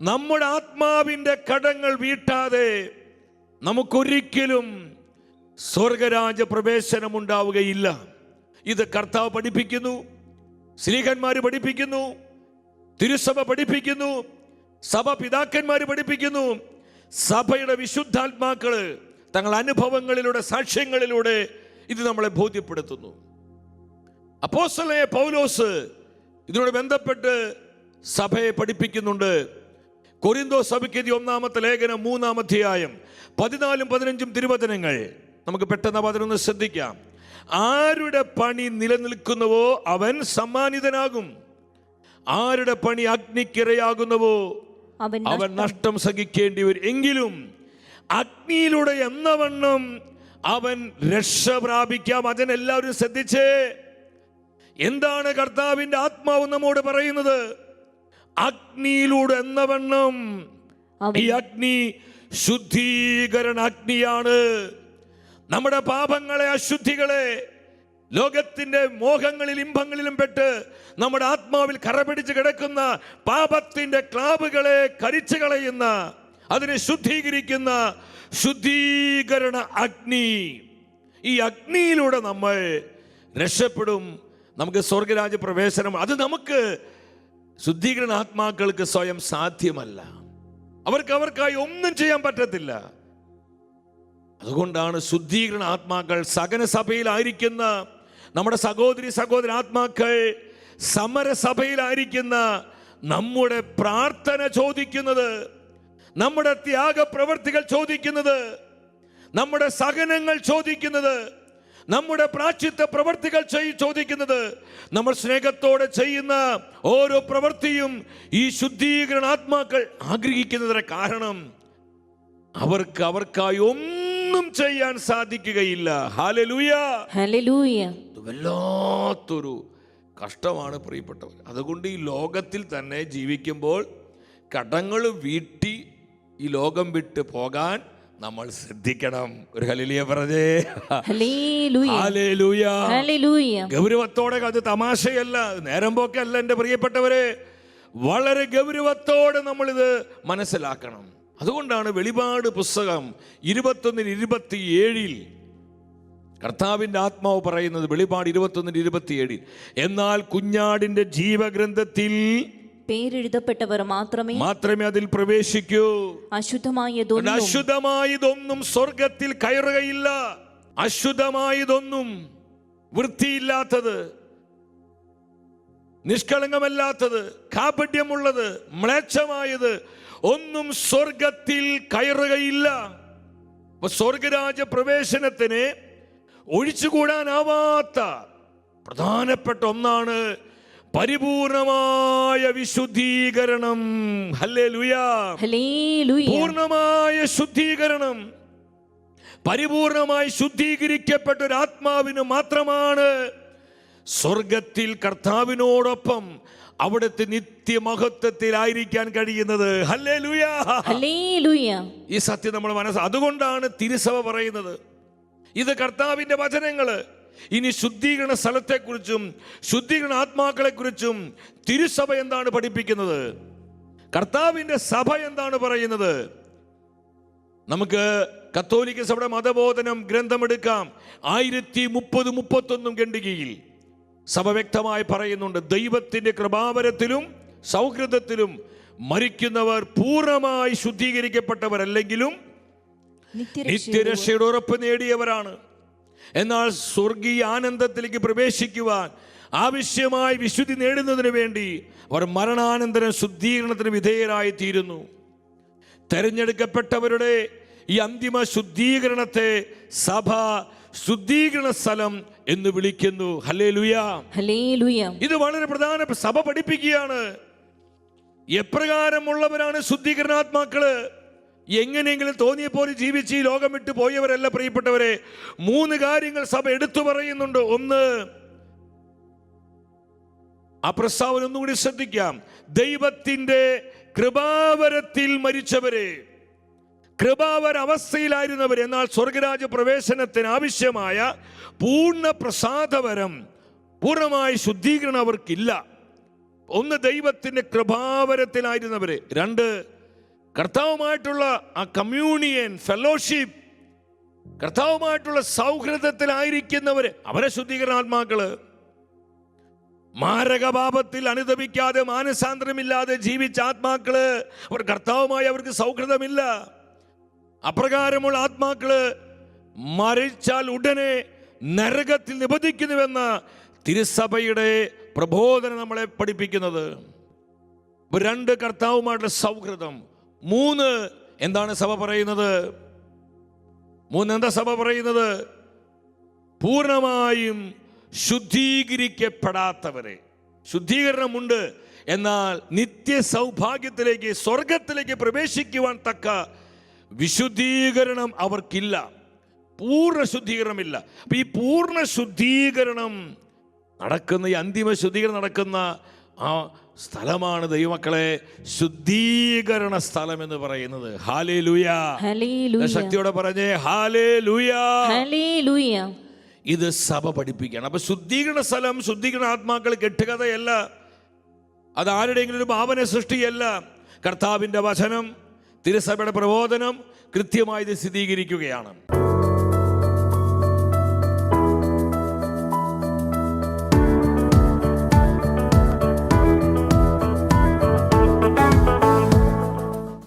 നമ്മുടെ ആത്മാവിന്റെ കടങ്ങൾ വീട്ടാതെ നമുക്കൊരിക്കലും സ്വർഗരാജ പ്രവേശനം ഉണ്ടാവുകയില്ല ഇത് കർത്താവ് പഠിപ്പിക്കുന്നു സ്ത്രീകന്മാർ പഠിപ്പിക്കുന്നു തിരുസഭ പഠിപ്പിക്കുന്നു സഭ പിതാക്കന്മാർ പഠിപ്പിക്കുന്നു. സഭയുടെ വിശുദ്ധാത്മാക്കൾ തങ്ങൾ അനുഭവങ്ങളിലൂടെ സാക്ഷ്യങ്ങളിലൂടെ ഇത് നമ്മളെ ബോധ്യപ്പെടുത്തുന്നു. അപ്പോസ്തലനായ പൗലോസ് ഇതിനോട് ബന്ധപ്പെട്ട് സഭയെ പഠിപ്പിക്കുന്നുണ്ട്. കൊരിന്തോ സഭയ്ക്കെതി ഒന്നാമത്തെ ലേഖനം മൂന്നാം അധ്യായം പതിനാലും പതിനഞ്ചും തിരുവചനങ്ങൾ. നമുക്ക് പെട്ടെന്ന് പതിനൊന്ന് ശ്രദ്ധിക്കാം. ആരുടെ പണി നിലനിൽക്കുന്നുവോ അവൻ സമ്മാനിതനാകും. ആരുടെ പണി അഗ്നിക്കിരയാകുന്നുവോ അവൻ നഷ്ടം സഹിക്കേണ്ടി വരും. എങ്കിലും അഗ്നിയിലൂടെ എന്നവണ്ണം അവൻ രക്ഷ പ്രാപിക്കാം. അതിനെല്ലാവരും ശ്രദ്ധിച്ചേ. എന്താണ് കർത്താവിന്റെ ആത്മാവ് നമ്മോട് പറയുന്നത്? അഗ്നിയിലൂടെ എന്നവണ്ണം ഈ അഗ്നി ശുദ്ധീകരണ അഗ്നിയാണ് നമ്മുടെ പാപങ്ങളെ അശുദ്ധികളെ ലോകത്തിന്റെ മോഹങ്ങളിൽ ഇമ്പങ്ങളിലും പെട്ട് നമ്മുടെ ആത്മാവിൽ കറപിടിച്ച് കിടക്കുന്ന പാപത്തിന്റെ ക്ലാബുകളെ കരിച്ചു കളയുന്ന അതിനെ ശുദ്ധീകരിക്കുന്ന ശുദ്ധീകരണ അഗ്നി. ഈ അഗ്നിയിലൂടെ നമ്മൾ രക്ഷപ്പെടും. നമുക്ക് സ്വർഗരാജ്യ പ്രവേശനം അത് നമുക്ക് ശുദ്ധീകരണ ആത്മാക്കൾക്ക് സ്വയം സാധ്യമല്ല. അവർക്ക് അവർക്കായി ഒന്നും ചെയ്യാൻ പറ്റത്തില്ല. അതുകൊണ്ടാണ് ശുദ്ധീകരണ ആത്മാക്കൾ സകന സഭയിലായിരിക്കുന്ന നമ്മുടെ സഹോദരി സഹോദര ആത്മാക്കൾ സമരസഭയിലായിരിക്കുന്ന നമ്മുടെ പ്രാർത്ഥന ചോദിക്കുന്നത് നമ്മുടെ ത്യാഗ പ്രവൃത്തികൾ ചോദിക്കുന്നത് നമ്മുടെ സഹനങ്ങൾ ചോദിക്കുന്നത് നമ്മുടെ പ്രാച്ചിത്ത പ്രവർത്തികൾ ചെയ്- ചോദിക്കുന്നത് നമ്മൾ സ്നേഹത്തോടെ ചെയ്യുന്ന ഓരോ പ്രവൃത്തിയും ഈ ശുദ്ധീകരണ ആത്മാക്കൾ ആഗ്രഹിക്കുന്നതിന് കാരണം അവർക്ക് അവർക്കായി ഒന്നും ചെയ്യാൻ സാധിക്കുകയില്ല. വല്ലാത്തൊരു കഷ്ടമാണ് പ്രിയപ്പെട്ടവർ. അതുകൊണ്ട് ഈ ലോകത്തിൽ തന്നെ ജീവിക്കുമ്പോൾ കടങ്ങൾ വീട്ടി ഈ ലോകം വിട്ട് പോകാൻ നമ്മൾ ശ്രദ്ധിക്കണം. ഒരു ഹലിലിയ പറഞ്ഞേ. ഗൗരവത്തോടെ അത് തമാശയല്ല നേരം പോക്കല്ല എന്റെ പ്രിയപ്പെട്ടവരെ. വളരെ ഗൗരവത്തോടെ നമ്മളിത് മനസ്സിലാക്കണം. അതുകൊണ്ടാണ് വെളിപാട് പുസ്തകം ഇരുപത്തൊന്നിന് ഇരുപത്തിയേഴിൽ കർത്താവിന്റെ ആത്മാവ് പറയുന്നത് വെളിപാട് ഇരുപത്തൊന്നിന് ഇരുപത്തിയേഴിൽ. എന്നാൽ കുഞ്ഞാടിന്റെ ജീവഗ്രന്ഥത്തിൽ പേരെഴുതപ്പെട്ടവർ മാത്രമേ മാത്രമേ അതിൽ പ്രവേശിക്കൂ. അശുദ്ധമായതൊന്നും അശുദ്ധമായതൊന്നും സ്വർഗത്തിൽ കയറുകയില്ല. അശുദ്ധമായതൊന്നും വൃത്തിയില്ലാത്തത് നിഷ്കളങ്കമല്ലാത്തത് കാപട്യമുള്ളത് മ്ലേച്ഛമായത് ഒന്നും സ്വർഗത്തിൽ കയറുകയില്ല. സ്വർഗരാജ പ്രവേശനത്തിന് ഒഴിച്ചുകൂടാനാവാത്ത പ്രധാനപ്പെട്ട ഒന്നാണ് പരിപൂർണമായ വിശുദ്ധീകരണം. പൂർണമായ ശുദ്ധീകരണം. പരിപൂർണമായി ശുദ്ധീകരിക്കപ്പെട്ട ഒരു ആത്മാവിന് മാത്രമാണ് സ്വർഗത്തിൽ കർത്താവിനോടൊപ്പം അവിടുത്തെ നിത്യമഹത്വത്തിലായിരിക്കാൻ കഴിയുന്നത്. ഈ സത്യം നമ്മൾ മനസ്സ് അതുകൊണ്ടാണ് തിരുസഭ പറയുന്നത്. ഇത് കർത്താവിന്റെ വചനങ്ങൾ. ഇനി ശുദ്ധീകരണ സ്ഥലത്തെക്കുറിച്ചും ശുദ്ധീകരണ ആത്മാക്കളെക്കുറിച്ചും തിരുസഭ എന്താണ് പഠിപ്പിക്കുന്നത്? കർത്താവിന്റെ സഭ എന്താണ് പറയുന്നത്? നമുക്ക് കത്തോലിക്ക സഭയുടെ മതബോധനം ഗ്രന്ഥമെടുക്കാം ആയിരത്തി മുപ്പത് മുപ്പത്തൊന്നും ഖണ്ഡികയിൽ സഭ വ്യക്തമായി പറയുന്നുണ്ട്. ദൈവത്തിന്റെ കൃപാവരത്തിലും സൗഹൃദത്തിലും മരിക്കുന്നവർ പൂർണമായി ശുദ്ധീകരിക്കപ്പെട്ടവരല്ലെങ്കിലും നിത്യരക്ഷയുടെ ഉറപ്പ് നേടിയവരാണ്. എന്നാൽ സ്വർഗീയ ആനന്ദത്തിലേക്ക് പ്രവേശിക്കുവാൻ ആവശ്യമായി വിശുദ്ധി നേടുന്നതിന് വേണ്ടി അവർ മരണാനന്തരം ശുദ്ധീകരണത്തിന് വിധേയരായി തീരുന്നു തെരഞ്ഞെടുക്കപ്പെട്ടവരുടെ ഈ അന്തിമ ശുദ്ധീകരണത്തെ സഭ ശുദ്ധീകരണ സ്ഥലം എന്ന് വിളിക്കുന്നു. ഇത് വളരെ പ്രധാന സഭ പഠിപ്പിക്കുകയാണ്. എപ്രകാരമുള്ളവരാണ് ശുദ്ധീകരണാത്മാക്കൾ? എങ്ങനെയെങ്കിലും തോന്നിയ പോലെ ജീവിച്ച് ഈ ലോകം വിട്ടു പോയവരല്ല പ്രിയപ്പെട്ടവരെ. മൂന്ന് കാര്യങ്ങൾ സഭ എടുത്തു പറയുന്നുണ്ട്. ഒന്ന് ആ പ്രസ്താവന ഒന്നുകൂടി ശ്രദ്ധിക്കാം. ദൈവത്തിന്റെ കൃപാവരത്തിൽ മരിച്ചവരെ കൃപാവര അവസ്ഥയിലായിരുന്നവർ എന്നാൽ സ്വർഗരാജ പ്രവേശനത്തിന് ആവശ്യമായ പൂർണ പ്രസാദവരം പൂർണമായ ശുദ്ധീകരണം അവർക്കില്ല. ഒന്ന് ദൈവത്തിന്റെ കൃപാവരത്തിലായിരുന്നവർ രണ്ട് കർത്താവുമായിട്ടുള്ള ആ കമ്മ്യൂണിയൻ ഫെലോഷിപ്പ് കർത്താവുമായിട്ടുള്ള സൗഹൃദത്തിലായിരിക്കുന്നവർ അവരെ ശുദ്ധീകരണാത്മാക്കൾ. മാരകപാപത്തിൽ അനുദപിക്കാതെ മാനസാന്തരമില്ലാതെ ജീവിച്ച ആത്മാക്കൾ അവർ കർത്താവുമായി അവർക്ക് സൗഹൃദമില്ല. അപ്രകാരമുള്ള ആത്മാക്കൾ മരിച്ചാൽ ഉടനെ നരകത്തിൽ നിബന്ധിക്കുന്നുവെന്ന തിരുസഭയുടെ പ്രബോധനം നമ്മളെ പഠിപ്പിക്കുന്നത്. രണ്ട് കർത്താവുമായിട്ടുള്ള സൗഹൃദം. മൂന്ന് എന്താണ് സഭ പറയുന്നത്? മൂന്ന് എന്താ സഭ പറയുന്നത്? പൂർണമായും ശുദ്ധീകരിക്കപ്പെടാത്തവരെ. ശുദ്ധീകരണമുണ്ട്. എന്നാൽ നിത്യ സൗഭാഗ്യത്തിലേക്ക് സ്വർഗത്തിലേക്ക് പ്രവേശിക്കുവാൻ തക്ക വിശുദ്ധീകരണം അവർക്കില്ല. പൂർണ ശുദ്ധീകരണമില്ല. അപ്പം ഈ പൂർണ ശുദ്ധീകരണം നടക്കുന്ന ഈ അന്തിമ ശുദ്ധീകരണം നടക്കുന്ന ആ സ്ഥലമാണ് ദൈവമക്കളെ ശുദ്ധീകരണ സ്ഥലം എന്ന് പറയുന്നത്. ഹാലേ ലൂയ ശക്തിയോടെ പറഞ്ഞേ ഹാലേ ലൂയ ഇത് സഭ പഠിപ്പിക്കുകയാണ് അപ്പൊ ശുദ്ധീകരണ സ്ഥലം ശുദ്ധീകരണ ആത്മാക്കൾ കെട്ടുകഥയല്ല. അത് ആരുടെയെങ്കിലും ഒരു ഭാവന സൃഷ്ടിയല്ല. കർത്താവിന്റെ വചനം തിരുസഭയുടെ പ്രബോധനം കൃത്യമായി ഇത് സ്ഥിരീകരിക്കുകയാണ്.